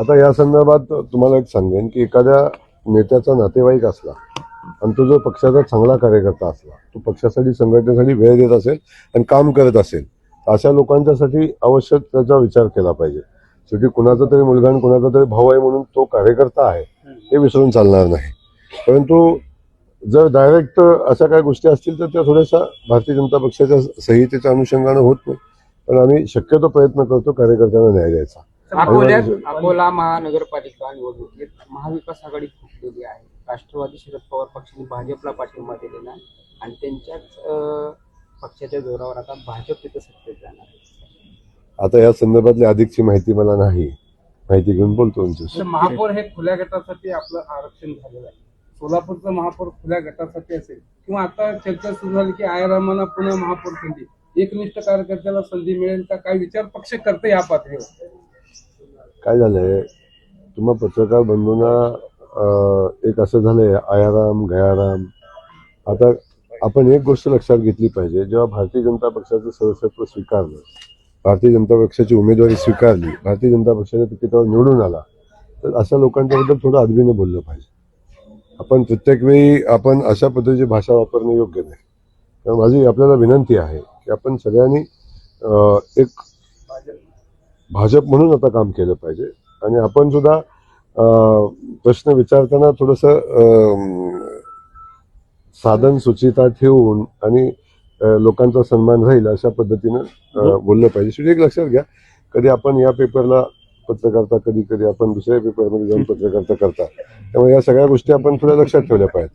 आता या संदर्भात तुम्हाला एक सांगेन की एखाद्या नेत्याचा नातेवाईक असला आणि तो जो पक्षाचा चांगला कार्यकर्ता असला तो पक्षासाठी संघटनेसाठी वेळ देत असेल आणि काम करत असेल तर अशा लोकांच्यासाठी आवश्यक त्याचा विचार केला पाहिजे. शेवटी कुणाचा तरी मुलगा आणि कुणाचा तरी भाऊ आहे म्हणून तो कार्यकर्ता आहे हे विसरून चालणार नाही. परंतु जर डायरेक्ट अशा काही गोष्टी असतील तर त्या थोड्याशा भारतीय जनता पक्षाच्या संहितेच्या अनुषंगानं होत नाही. पण आम्ही शक्यतो प्रयत्न करतो कार्यकर्त्यांना न्याय द्यायचा. अकोल्यात अकोला महानगरपालिका निवडणुकीत महाविकास आघाडी फुटलेली आहे. राष्ट्रवादी शरद पवार पक्षाने भाजपला पाठिंबा दिलेला आहे आणि त्यांच्याच पक्षाच्या जोरावर आता भाजप तिथं सत्तेत जाणार आहे. आता या संदर्भातली अधिकची माहिती मला नाही. माहिती घेऊन बोलतो तुमच्याशी. तर महापौर हे खुल्या गटासाठी आपलं आरक्षण झालेलं आहे. सोलापूरचं महापौर खुल्या गटासाठी असेल किंवा आता चर्चा सुरू झाली की आयरामांना पुन्हा महापौर संधी एकनिष्ठ कार्यकर्त्याला संधी मिळेल का? काय विचार पक्ष करते या पातळीवर? काय झालंय? तुम्हा पत्रकार बंधूंना एक असं झालंय आयाराम गयाराम. आता आपण एक गोष्ट लक्षात घेतली पाहिजे. जेव्हा भारतीय जनता पक्षाचं सदस्यत्व स्वीकारलं भारतीय जनता पक्षाची उमेदवारी स्वीकारली भारतीय जनता पक्षाच्या तिकिटावर निवडून आला तर अशा लोकांच्याबद्दल थोडं आदबीनं बोललं पाहिजे. आपण प्रत्येक वेळी आपण अशा पद्धतीची भाषा वापरणं योग्य नाही. तर माझी आपल्याला विनंती आहे की आपण सगळ्यांनी एक भाजप म्हणून आता काम केलं पाहिजे. आणि आपण सुद्धा प्रश्न विचारताना थोडस साधन सुचिता ठेवून आणि लोकांचा सन्मान राहील अशा पद्धतीनं अं, बोललं पाहिजे. शेवटी एक लक्षात घ्या कधी आपण या पेपरला पत्रकारता कधी कधी आपण दुसऱ्या पेपरमध्ये जाऊन पत्रकारता करता. त्यामुळे या सगळ्या गोष्टी आपण थोड्या लक्षात ठेवल्या पाहिजेत.